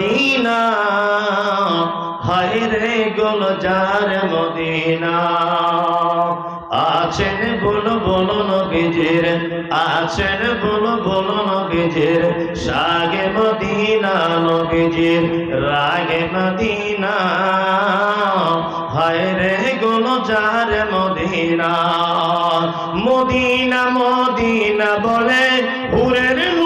Medina. হায় রে Gulzar Medina. আছেন বলো বলো নবীজির, আছেন বলো বলো নবীজির। সাগে মদিনা নবীজির, রাগে মদিনা। হায় রে গুলজার মদিনা। মদিনা মদিনা বলে, হুরের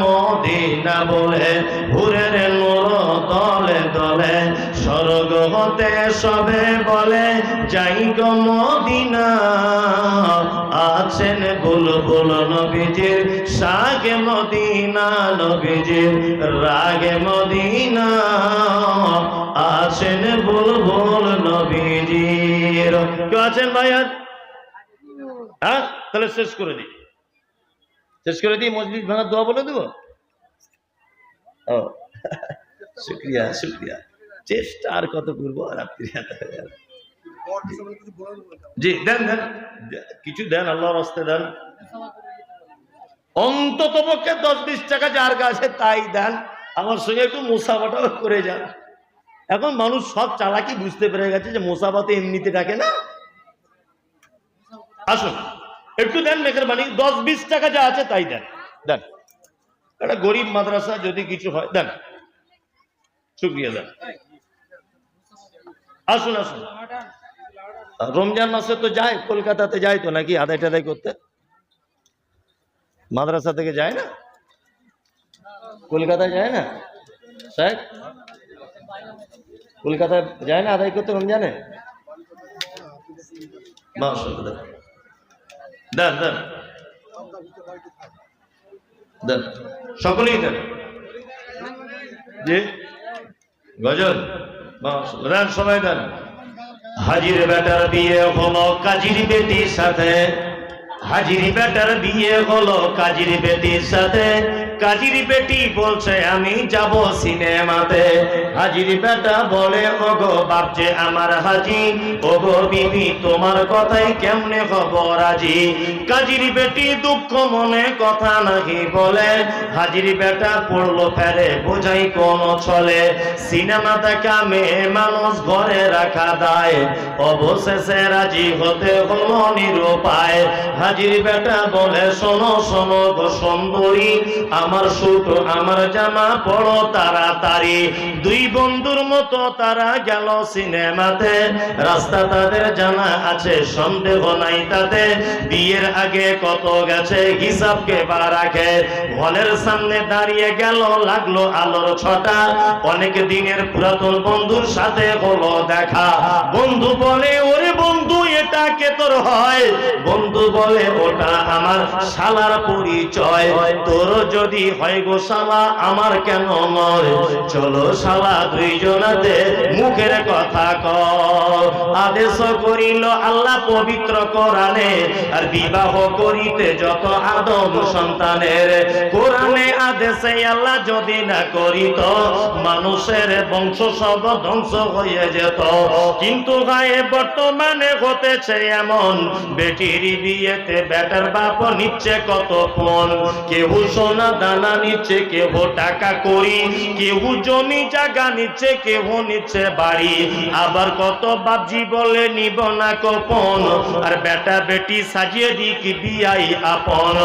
মদিনা মদিনা বলে হুরের নুরো দলে দলে স্বর্গ হতে সবে বলে, যাই গো মদিনা, আছেন বুলবুল নবীজির, সাগে মদিনা নবীজির, রাগে মদিনা, আছেন বুলবুল নবীজির। কেউ আছেন ভাইয়া? হ্যাঁ তাহলে শেষ করে দিই। শেষ করে দিই মসজিদ ভাঙার দোয়া বলে দেবো? ও, শুক্রিয়া শুক্রিয়া। চেষ্টা আর কত করব রাত্রি জি, দেন দেন। কিছু দেন, আল্লাহর হস্তে দেন। অন্তত পক্ষে দশ বিশ টাকা যার কাছে তাই দেন। আমার সঙ্গে একটু মোসাফাটাও করে যান। এখন মানুষ সব চালাকি বুঝতে পেরে গেছে যে মোসাফাতে এমনিতে ডাকে না? আসুন। একটু দেন মেঘের বাণী দশ বিশ টাকা যা আছে তাই দেন। দেন। একটা গরিব মাদ্রাসা যদি কিছু হয়, দেন। শুক্রিয়া দেন। আসুন আসুন। রমজান মাসে তো যায়, কলকাতাতে যায় তো নাকি আদায় টাদাই করতে? মাদ্রাসা থেকে যায় না? কলকাতায় যায় না? সাহেব কলকাতায় যায় না আদায় করতে রমজানে? মাশাআল্লাহ। দেন দেন। দেন। সকলেই দেন। জি? গজল। দেন সবাই দেন। হাজির বেটার বিয়ে হলো কাজির বেটির সাথে। হাজির বেটার বিয়ে হলো কাজির বেটির সাথে। কাজীর বেটি বলছে, আমি যাব সিনেমাতে। হাজির বেটা বলে, ওগো বাপজে আমার হাজি, ওগো বিবি, তোমার কথাই কেমনে খবর আজি কাজীর বেটি দুঃখ মনে কথা নাকি বলে। হাজির বেটা পড়ল ফেরে বোঝাই কোন চলে সিনেমা দেখা মেয়ে মানুষ ঘরে রাখা দায়। অবশেষে রাজি হতে হলো নিরুপায়। হাজির বেটা বলে, শোনো শোনো গো সুন্দরী আমার সুট আমার জামা পড়ো তাড়াতাড়ি। দুই বন্ধুর মতো তারা গেল সিনেমাতে। রাস্তা তাদের জানা আছে, সন্দেহ নাই তাতে। বিয়ের আগে কত গেছে হিসাব কে বা রাখে। হলের সামনে দাঁড়িয়ে গেল, লাগল আলোর ছটা। অনেক দিনের পুরাতন বন্ধুর সাথে হলো দেখা। বন্ধু বলে, ওরে বন্ধু এটা কে তোর হয়। বন্ধু বলে, ওটা আমার শালার পরিচয়। তোর যদি হয় গো শালা, আমার কেন নয়? চলো শালা দুইজনাতে মুখের কথা কর। আদেশ করিল আল্লাহ পবিত্র কোরআনে, আর বিবাহ করিতে যত আদম সন্তানের। কোরআনে আদেশে আল্লাহ যদি না করিত, মানুষের বংশ সব ধ্বংস হয়ে যেত। কিন্তু গায়ে বর্তমানে হতেছে এমন। বেটির বিয়েতে বেটার বাপ নিচ্ছে কত ফোন। কেউ সোনা দানা নিচ্ছে কেউ টাকা করি কেউ জমি জায়গা নিচ্ছে কেউ নিচ্ছে বাড়ি। আবার কত বাপজি বলে, নিব না কপন আর বেটা বেটি সাজিয়ে দিক বিয়াই আপন।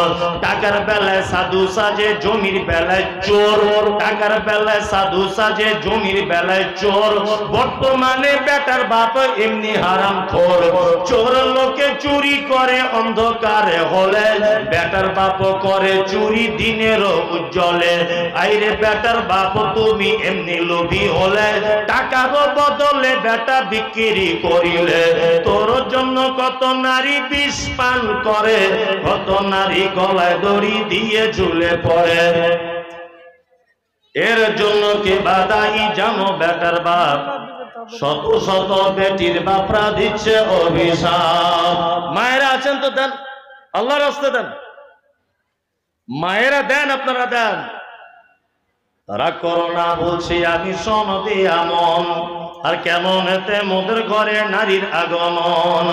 টাকার বেলায় সাধু সাজে, জমির বেলায় চোর। টাকার বেলায় সাধু সাজে, জমির বেলায় চোর। বর্তমানে বেটার বাপ এমনি হারাম খোর চোর লোকে চুরি করে, অন্ধকারে হলে বেটার বাপ করে, চুরি দিনের উজ্জ্বলে। আইরে বেটার বাপ, তুমি এমনি লোভী হলে, টাকার বদলে বেটা বিক্রি করিলে। তোর জন্য কত নারী বিষ পান করে, কত নারী গলায় দড়ি দিয়ে ঝুলে পড়ে। এর জন্য কে বাদাই জানো বেটার বাপ? শত শত বেটির বাপরা দিচ্ছে অভিশাপ। মায়েরা আছেন তো দেন? আল্লাহর আসতে দেন। মায়েরা দেন, আপনারা দেন। রাগ করো না বলছি, আমি সনদে আমন আর কেমন এতে মোদের ঘরে নারীর আগমন।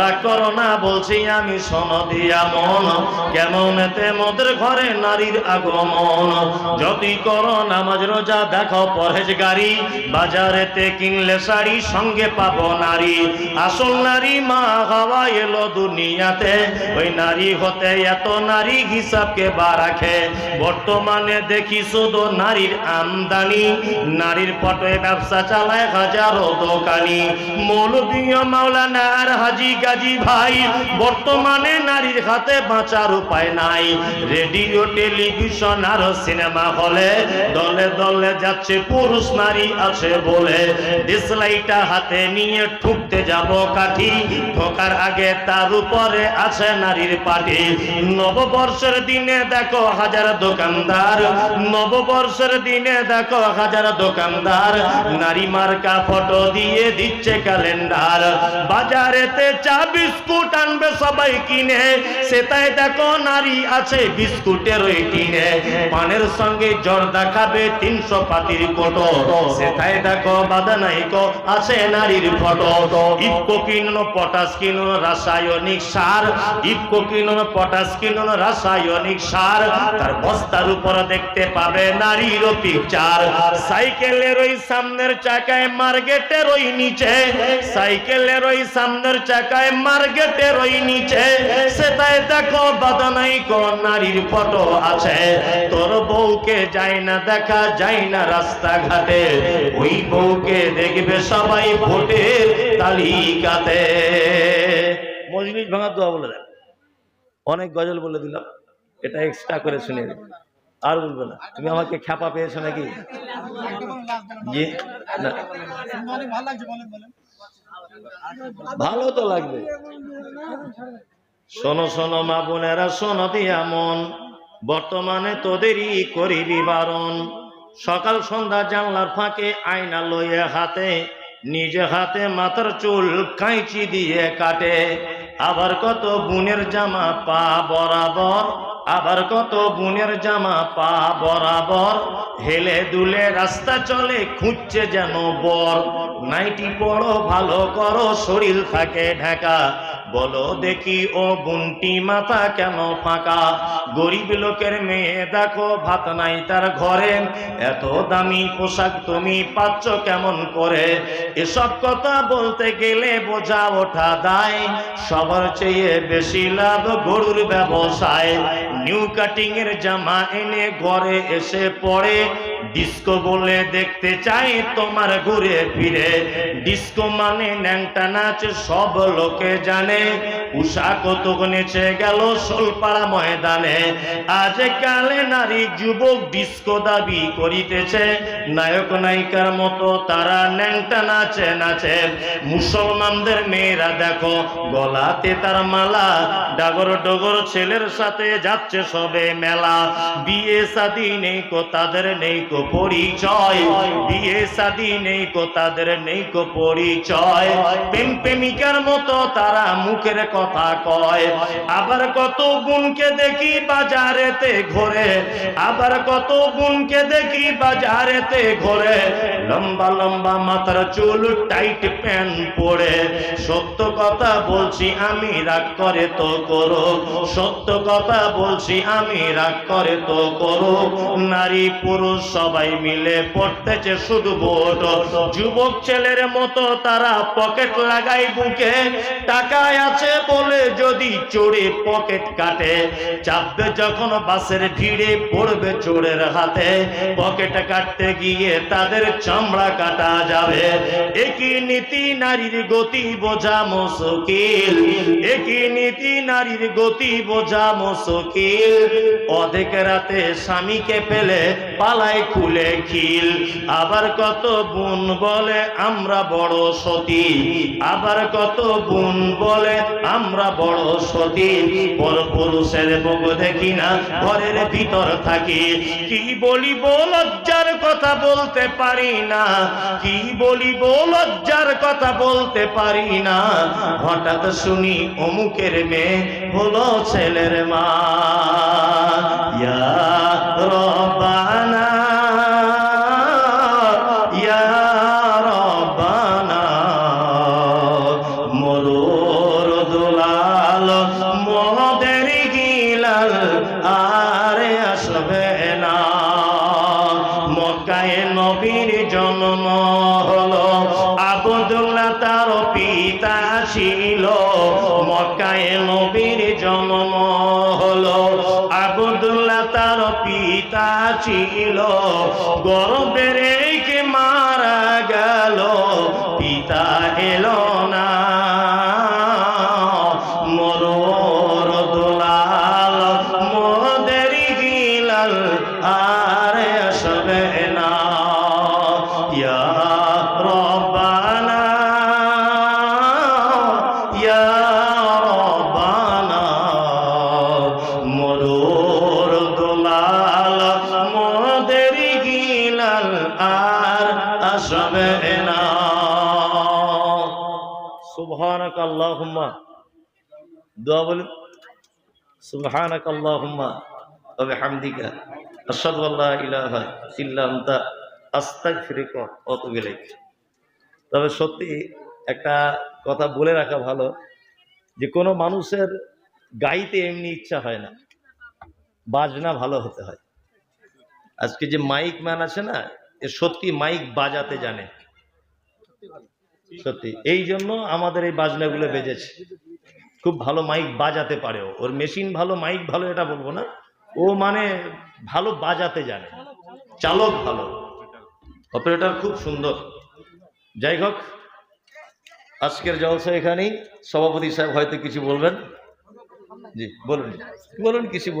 রাগ করো না বলছি, আমি সনদে আমন কেমন এতে মোদের ঘরে নারীর আগমন। যতই করো নামাজ রোজা, দেখো পরহেজ গাড়ি বাজারেতে কিনলে শাড়ি, সঙ্গে পাবো নারী। আসল নারী মা হওয়া এলো দুনিয়াতে। ওই নারী হতে এত নারী হিসাবকে বা রাখে বর্তমানে দেখি শুধু নারীর আমদানি, নারীর পটে ব্যবসা চালায় হাজারো দোকানি। মৌলবীয় মাওলানা আর হাজি গাজী ভাই, বর্তমানে নারীর হাতে বাঁচার উপায় নাই। রেডিও, টেলিভিশন আর সিনেমা হলে দলে দলে যাচ্ছে পুরুষ নারী আছে বলে। ডিসলাইটা হাতে নিয়ে ঠুকতে যাব কাঠি, ঠোকার আগে তার উপরে আছে নারীর পাটি নববর্ষের দিনে দেখো হাজার দোকানদার নববর্ষের দিনে দেখো হাজার দোকানদার, নারী মার্কা ফটো দিয়ে দিচ্ছে ক্যালেন্ডার। বাজারেতে চা, বিস্কুট আনবে সবাই কিনে, সেটাই দেখো নারী আছে বিস্কুটের ওই টিনে। পানের সঙ্গে জর্দা খাবে তিনশো পাতির কোটো, সেটাই দেখো বাদানাইকো আছে নারীর ফটো। ইফকো কিনুন পটাশ কিনুন, রাসায়নিক সার ইফকো কিনুন পটাশ কিনুন, রাসায়নিক সার, তার বস্তার উপর দেখতে পাবে নারীর পিকচার। সাইকেলের ওই সামনের চাকায় নিচে। সাইকেলের ওই সামনের চাকায় নিচে। সেটাই দেখো নারীর ফটো আছে। তোর বউকে যায় না দেখা, যায় না রাস্তাঘাটে। ওই বউকে দেখবে সবাই ভোটের তালিকাতে। মজলিস ভাঙা দোয়া বলে দেন। অনেক গজল বলে দিলাম। এটা এক্সট্রা করে শুনে। আর বলব না। তুমি আমাকে খ্যাপা পেয়েছ নাকি? ভালো তো লাগবে। শোনো শোনো, মা বোনেরা, শোনো দিয়া মন বর্তমানে তোদেরই করিবি বারণ। সকাল সন্ধ্যা জানলার ফাঁকে আয়না লইয়ে হাতে, নিজে হাতে মাথার চুল কাঁচি দিয়ে কাটে। আবার কত বুনের জামা পা বরাবর আবার কত বুনের জামা পা বরাবর হেলে দুলে রাস্তা চলে, খুঁজছে যেন বর। নাইটি পড়ো ভালো করো, শরীর থাকে ঢাকা। বলো দেখি ও বুনটি মাথা কেন ফাঁকা? গরিব লোকের মেয়ে দেখো, ভাত নাই তার ঘরে। এত দামি পোশাক তুমি পাচ্ছ কেমন করে? এসব কথা বলতে গেলে বোঝা ওঠা দায়। সবার চেয়ে বেশি লাভ গরুর ব্যবসায়। নিউ কাটিং এর জামা এনে ঘরে এসে পড়ে। ডিস্কো বলে দেখতে চাই তোমার ঘুরে ফিরে। ডিস্কো মানে ন্যাংটা নাচ, সব লোকে জানে। উষা কতক নেচে গেল সোলপাড়া ময়দানে। আজ কালে নারী যুবক ডিস্কো দাবি করিতেছে। নায়ক নায়িকার মতো তারা ন্যাংটা নাচে নাচে। মুসলমানদের মেয়েরা দেখো, গলাতে তার মালা। ডাগর ডগর ছেলের সাথে যাচ্ছে সবে মেলা। বিয়ে সাদি নেই, কো তাদের নেই কো পরিচয়। বিয়ে সাদি নেই কো তাদের, নেই কো পরিচয়। প্রেম প্রেমিকার মতো তারা মুখের কথা কয়। আবার কত গুণকে দেখি বাজারেতে ঘোরে। আবার কত গুণকে দেখি বাজারেতে ঘোরে। লম্বা লম্বা মাথার চুল, টাইট প্যান্ট পরে। সত্য কথা বলছি, আমি রাগ করে তো করো। সত্য কথা বলছি, আমি রাগ করে তো করো। নারী পুরুষ সবাই মিলে পড়তেছে শুধু ভোট। যুবক ছেলের মতো তারা পকেট লাগাই বুকে। টাকায় আছে বলে যদি চোরে পকেট কাটে, চাপবে যখন বাসের ভিড়ে পড়বে চোরের হাতে। পকেট কাটতে গিয়ে তাদের চামড়া কাটা যাবে। একই নীতি নারীর গতি বোঝা মুশকিল। একই নীতি নারীর গতি বোঝা মুশকিল। অধেক রাতে স্বামীকে পেলে পালায় খুলে খিল। আবার কত বোন বলে, আমরা বড় সতী। আবার কত বোন বলে, আমরা বড় সতী। পর পুরুষের মুখ দেখি না, ঘরের ভিতর থাকি। কি বলিব, লজ্জার কথা বলতে পারি না। কি বলিব, লজ্জার কথা বলতে পারি না। হঠাৎ শুনি অমুকের মেয়ে হলো ছেলের মা। ইয়া রব্বানা ছিল। গর্বে রেখে মারা গেল, পিতা এলো না। মরোর দোলাল, মোদের গিলাল আর আসবে না। রব্বানা, ইয়া দোয়া বলুন। সুবহানাক ইলাইক। তবে সত্যি একটা কথা বলে রাখা ভালো যে, কোনো মানুষের গাইতে এমনি ইচ্ছা হয় না। বাজনা ভালো হতে হয়। আজকে যে মাইক ম্যান আছে না, এ সত্যি মাইক বাজাতে জানে। সত্যি। এই জন্য আমাদের এই বাজনাগুলো বেজেছে। খুব ভালো মাইক বাজাতে পারে। ওর মেশিন ভালো মাইক ভালো, এটা বলব না। ও মানে ভালো বাজাতে জানে। চালক ভালো। অপারেটর খুব সুন্দর। যাই হোক, আজকের জলসা এখানেই। সভাপতি সাহেব হয়তো কিছু বলবেন? জি, বলুন। বলুন, কিছু বলুন।